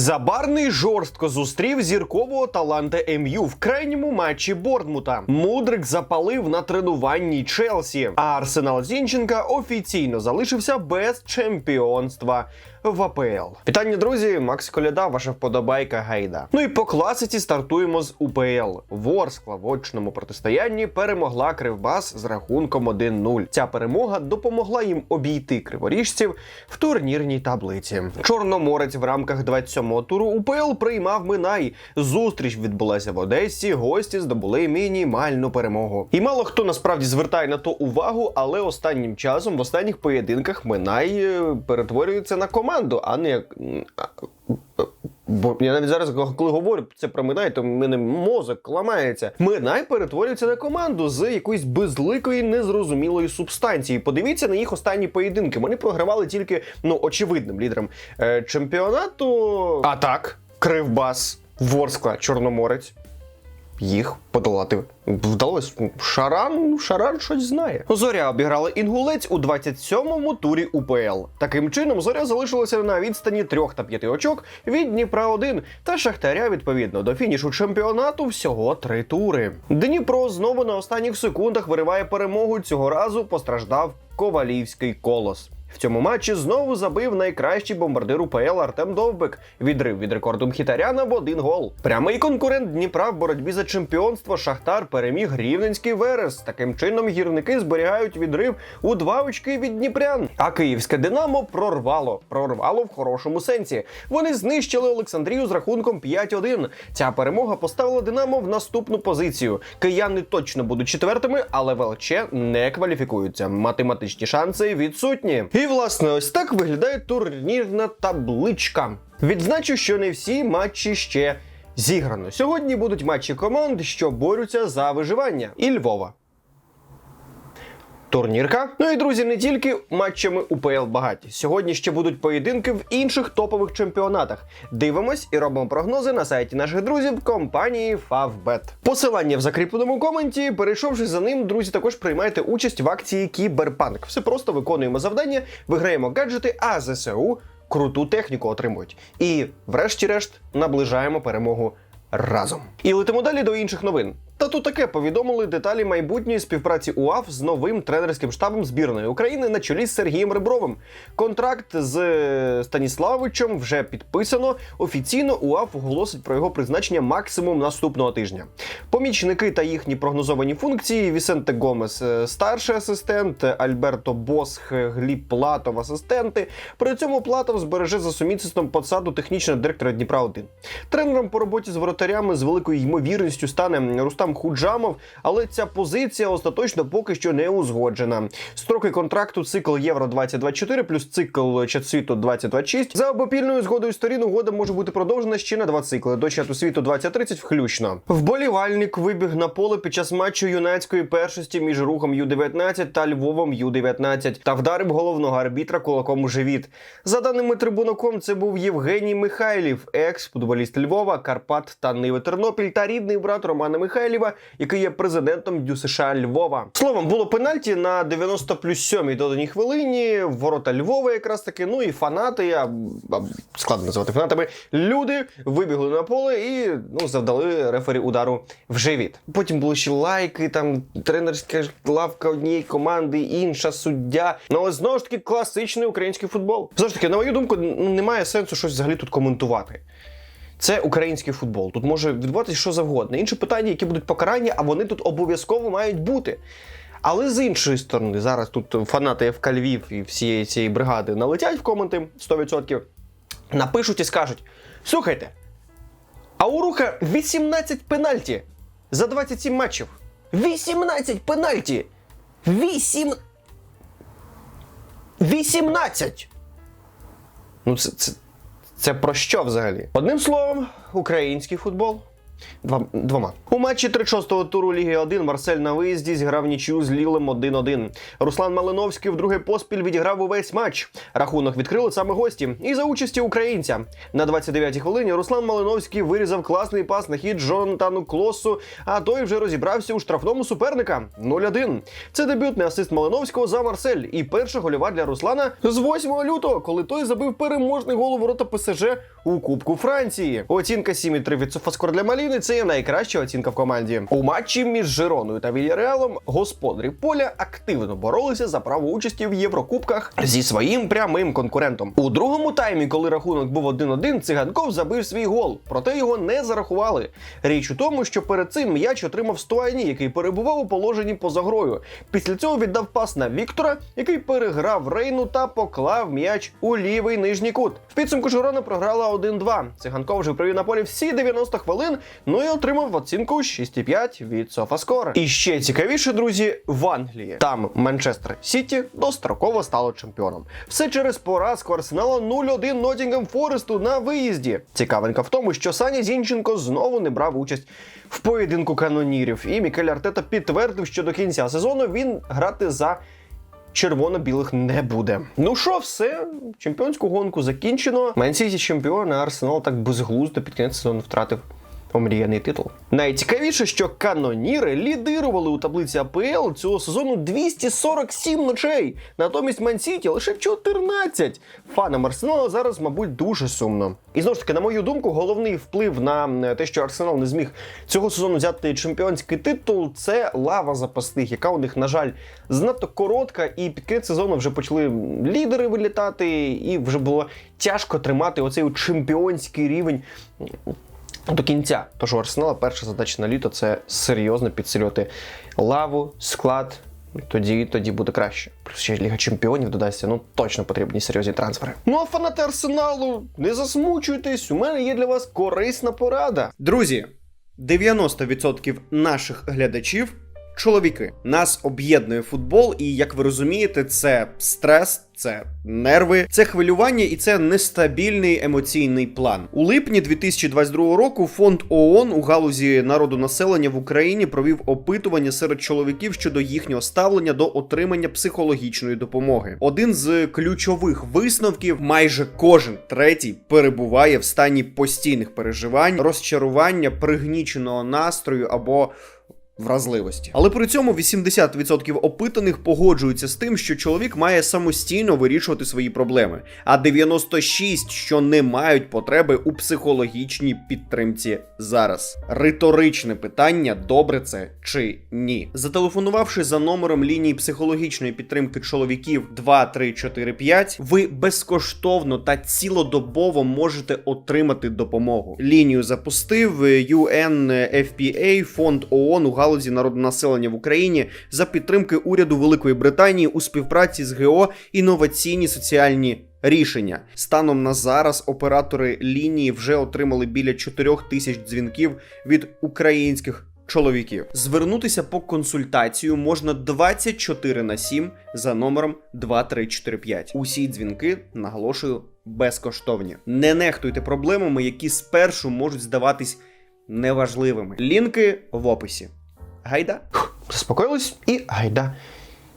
Забарний жорстко зустрів зіркового таланта МЮ в крайньому матчі Борнмута. Мудрик запалив на тренуванні Челсі, а Арсенал Зінченка офіційно залишився без чемпіонства. В АПЛ. Вітання, друзі! Макс Коляда, ваша вподобайка гайда. Ну і по класиці стартуємо з УПЛ. Ворскла в очному протистоянні перемогла Кривбас з рахунком 1-0. Ця перемога допомогла їм обійти криворіжців в турнірній таблиці. Чорноморець в рамках 27-го туру УПЛ приймав Минай. Зустріч відбулася в Одесі. Гості здобули мінімальну перемогу. І мало хто насправді звертає на то увагу, але останнім часом в останніх поєдинках Минай е, перетворюється на команду, а не як. Бо я навіть зараз, коли говорю це про Минай, то в мене мозок ламається. Минай перетворюється на команду з якоїсь безликої незрозумілої субстанції. Подивіться на їх останні поєдинки. Вони програвали тільки ну очевидним лідерам е, чемпіонату. А так, Кривбас, Ворскла, Чорноморець. Їх подолати вдалося. Шаран, Шаран щось знає. Зоря обіграла інгулець у 27-му турі УПЛ. Таким чином, зоря залишилася на відстані 3 та 5 очок від Дніпра 1 та Шахтаря відповідно до фінішу чемпіонату всього три тури. Дніпро знову на останніх секундах вириває перемогу. Цього разу постраждав Ковалівський колос. В цьому матчі знову забив найкращий бомбардир УПЛ Артем Довбик. Відрив від рекорду Мхітаряна в один гол. Прямий конкурент Дніпра в боротьбі за чемпіонство Шахтар переміг Рівненський Верес. Таким чином гірники зберігають відрив у два очки від Дніпрян. А київське Динамо прорвало. Прорвало в хорошому сенсі. Вони знищили Олександрію з рахунком 5-1. Ця перемога поставила Динамо в наступну позицію. Кияни точно будуть четвертими, але ВЛЧ не кваліфікуються. Математичні шанси відсутні. І власне ось так виглядає турнірна табличка. Відзначу, що не всі матчі ще зіграно. Сьогодні будуть матчі команд, що борються за виживання, і Львова. Турнірка. Ну і друзі, не тільки матчами УПЛ багаті. Сьогодні ще будуть поєдинки в інших топових чемпіонатах. Дивимось і робимо прогнози на сайті наших друзів компанії Favbet. Посилання в закріпленому коменті. Перейшовши за ним, друзі, також приймайте участь в акції Кіберпанк. Все просто виконуємо завдання, виграємо гаджети, а ЗСУ круту техніку отримують. І, врешті-решт, наближаємо перемогу разом. І летимо далі до інших новин. Та тут таке повідомили деталі майбутньої співпраці УАФ з новим тренерським штабом збірної України на чолі з Сергієм Ребровим. Контракт з е, Станіславичем вже підписано. Офіційно УАФ оголосить про його призначення максимум наступного тижня. Помічники та їхні прогнозовані функції: Вісенте Гомес, е, старший асистент, Альберто Босх, Гліб Платов, асистенти. При цьому Платов збереже за сумісництвом посаду технічного директора Дніпра 1 Тренером по роботі з воротарями з великою ймовірністю стане Рустам Худжамов, але ця позиція остаточно поки що не узгоджена. Строки контракту цикл Євро 2024 плюс цикл Чемпіонату 2026. За обопільною згодою сторін угода може бути продовжена ще на два цикли до чату світу 2030 включно. Вболівальник вибіг на поле під час матчу юнацької першості між рухом Ю-19 та Львовом Ю-19 та вдарив головного арбітра кулаком у живіт. За даними трибуноком, це був Євгеній Михайлів, екс-футболіст Львова, Карпат та Ниви Тернопіль та рідний брат Романа Михайлєва, який є президентом Дю США Львова. Словом, було пенальті на 90 плюс 7 доданій хвилині. Ворота Львова, якраз таки. Ну і фанати, а, складно називати фанатами. Люди вибігли на поле і ну завдали рефері удару в живіт. Потім були ще лайки, там тренерська лавка однієї команди, інша суддя. Ну але знову ж таки класичний український футбол. Знову ж таки, на мою думку, немає сенсу щось взагалі тут коментувати. Це український футбол. Тут може відбуватися що завгодно. Інше питання, які будуть покарання, а вони тут обов'язково мають бути. Але з іншої сторони, зараз тут фанати ФК Львів і всієї цієї бригади налетять в коменти 100%, напишуть і скажуть: слухайте, а у руха 18 пенальті за 27 матчів. 18 пенальті! 8... 18! Ну, це, це, це про що взагалі? Одним словом, український футбол. Два, двома. У матчі 36-го туру Ліги 1 Марсель на виїзді зіграв нічию з Лілем 1-1. Руслан Малиновський вдруге поспіль відіграв увесь матч. Рахунок відкрили саме гості. І за участі українця. На 29-й хвилині Руслан Малиновський вирізав класний пас на хід Джонатану Клосу, а той вже розібрався у штрафному суперника 0-1. Це дебютний асист Малиновського за Марсель і перша гольова для Руслана з 8 лютого, коли той забив переможний гол у ворота ПСЖ у Кубку Франції. Оцінка 7,3 від Софаскор для Маліни це є найкраща оцінка в команді. У матчі між Жироною та Вільяреалом господарі поля активно боролися за право участі в Єврокубках зі своїм прямим конкурентом. У другому таймі, коли рахунок був 1-1, циганков забив свій гол, проте його не зарахували. Річ у тому, що перед цим м'яч отримав Стуайні, який перебував у положенні поза грою. Після цього віддав пас на Віктора, який переграв Рейну та поклав м'яч у лівий нижній кут. В підсумку Жирона програла 1-2. Циганков вже провів на полі всі 90 хвилин, ну і отримав оцінку 6,5 від Софаскор. І ще цікавіше, друзі, в Англії. Там Манчестер Сіті достроково стало чемпіоном. Все через поразку Арсенала 0-1 Нотінгем Форесту на виїзді. Цікавинка в тому, що Саня Зінченко знову не брав участь в поєдинку канонірів. І Мікель Артета підтвердив, що до кінця сезону він грати за червоно-білих не буде. Ну що, все, чемпіонську гонку закінчено. Мансіті чемпіон, а Арсенал так безглуздо під кінець сезону втратив. Омріяний титул. Найцікавіше, що каноніри лідирували у таблиці АПЛ цього сезону 247 ночей. Натомість Мансіті лише 14. Фанам Арсенала зараз, мабуть, дуже сумно. І знову ж таки, на мою думку, головний вплив на те, що Арсенал не зміг цього сезону взяти чемпіонський титул, це лава запасних, яка у них, на жаль, занадто коротка, і під кінець сезону вже почали лідери вилітати, і вже було тяжко тримати оцей чемпіонський рівень до кінця. Тож у Арсенала перша задача на літо це серйозно підсилювати лаву, склад. Тоді тоді буде краще. Плюс ще Ліга Чемпіонів додасться, ну точно потрібні серйозні трансфери. Ну а фанати Арсеналу, не засмучуйтесь, у мене є для вас корисна порада. Друзі, 90% наших глядачів чоловіки. Нас об'єднує футбол, і як ви розумієте, це стрес, це нерви, це хвилювання і це нестабільний емоційний план. У липні 2022 року фонд ООН у галузі народонаселення в Україні провів опитування серед чоловіків щодо їхнього ставлення до отримання психологічної допомоги. Один з ключових висновків: майже кожен третій перебуває в стані постійних переживань, розчарування, пригніченого настрою або вразливості. Але при цьому 80% опитаних погоджуються з тим, що чоловік має самостійно вирішувати свої проблеми, а 96% що не мають потреби у психологічній підтримці зараз. Риторичне питання: добре це чи ні? Зателефонувавши за номером лінії психологічної підтримки чоловіків 2345, ви безкоштовно та цілодобово можете отримати допомогу. Лінію запустив UNFPA, фонд ООН у галузі народонаселення в Україні за підтримки уряду Великої Британії у співпраці з ГО інноваційні соціальні. Рішення станом на зараз оператори лінії вже отримали біля 4 тисяч дзвінків від українських чоловіків. Звернутися по консультацію можна 24 на 7 за номером 2345. Усі дзвінки наголошую безкоштовні. Не нехтуйте проблемами, які спершу можуть здаватись неважливими. Лінки в описі. Гайда. Заспокоїлись і гайда.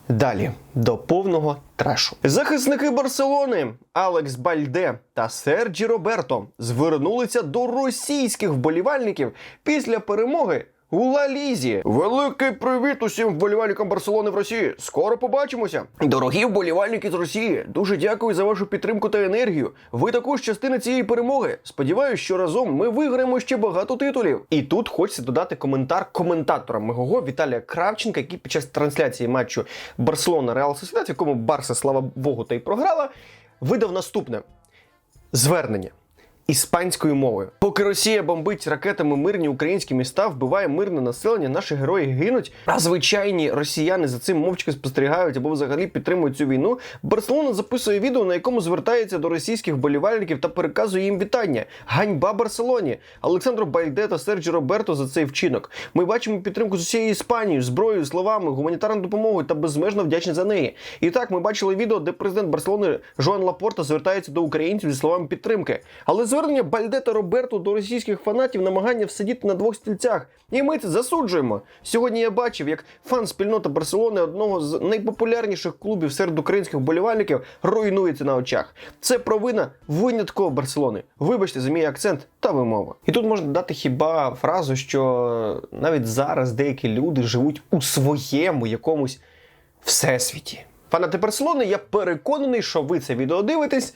Далі до повного трешу. Захисники Барселони Алекс Бальде та Серджі Роберто звернулися до російських вболівальників після перемоги у Ла Лізі. Великий привіт усім вболівальникам Барселони в Росії. Скоро побачимося. Дорогі вболівальники з Росії, дуже дякую за вашу підтримку та енергію. Ви також частина цієї перемоги. Сподіваюсь, що разом ми виграємо ще багато титулів. І тут хочеться додати коментар коментатора мого Віталія Кравченка, який під час трансляції матчу Барселона Реал Сосідат, якому Барса, слава Богу, та й програла, видав наступне звернення. Іспанською мовою, поки Росія бомбить ракетами мирні українські міста, вбиває мирне населення, наші герої гинуть. А звичайні росіяни за цим мовчки спостерігають або взагалі підтримують цю війну. Барселона записує відео, на якому звертається до російських болівальників та переказує їм вітання. Ганьба Барселоні! Олександру Бальде та Серджі Роберто за цей вчинок. Ми бачимо підтримку з усієї Іспанії, зброєю, словами, гуманітарною допомогою та безмежно вдячні за неї. І так ми бачили відео, де президент Барселони Жоан Лапорта звертається до українців зі словами підтримки. Але звернення Бальде та Роберту до російських фанатів намагання всидіти на двох стільцях. І ми це засуджуємо. Сьогодні я бачив, як фан-спільнота Барселони, одного з найпопулярніших клубів серед українських болівальників, руйнується на очах. Це провина винятково Барселони. Вибачте за мій акцент та вимову. І тут можна дати хіба фразу, що навіть зараз деякі люди живуть у своєму якомусь всесвіті. Фанати Барселони, я переконаний, що ви це відео дивитесь.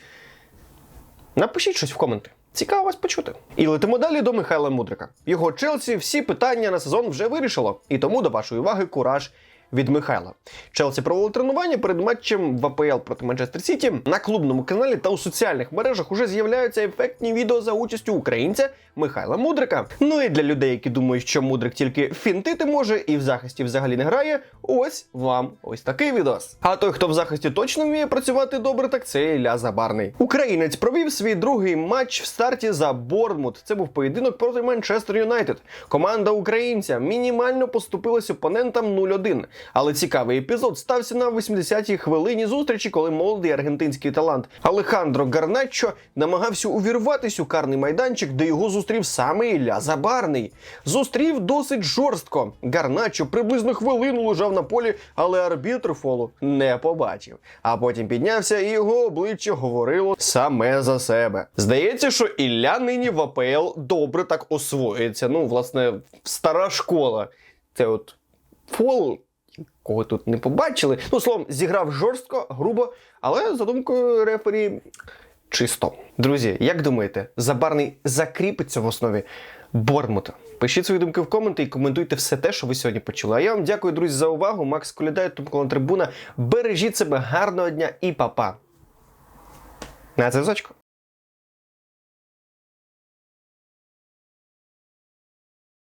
Напишіть щось в коменти. Цікаво вас почути. І летимо далі до Михайла Мудрика. Його Челсі всі питання на сезон вже вирішило, і тому до вашої уваги кураж. Від Михайла Челсі провели тренування перед матчем в АПЛ проти Манчестер Сіті. На клубному каналі та у соціальних мережах уже з'являються ефектні відео за участю українця Михайла Мудрика. Ну і для людей, які думають, що Мудрик тільки фінтити може і в захисті взагалі не грає. Ось вам ось такий відос. А той, хто в захисті точно вміє працювати добре, так це Ілля Забарний. Українець провів свій другий матч в старті за Борнмут. Це був поєдинок проти Манчестер Юнайтед. Команда українця мінімально поступилась опонентам 0-1. Але цікавий епізод стався на 80-й хвилині зустрічі, коли молодий аргентинський талант Алехандро Гарначчо намагався увірватися у карний майданчик, де його зустрів саме Ілля Забарний. Зустрів досить жорстко. Гарначчо приблизно хвилину лежав на полі, але арбітр фолу не побачив. А потім піднявся, і його обличчя говорило саме за себе. Здається, що Ілля нині в АПЛ добре так освоїться. Ну, власне, стара школа. Це от фол кого тут не побачили. Ну, словом, зіграв жорстко, грубо, але за думкою рефері чисто. Друзі, як думаєте, Забарний закріпиться в основі Бормута? Пишіть свої думки в коменти і коментуйте все те, що ви сьогодні почули. А я вам дякую, друзі, за увагу. Макс Колядай, Тумколон Трибуна. Бережіть себе, гарного дня і па-па. На зв'язочку.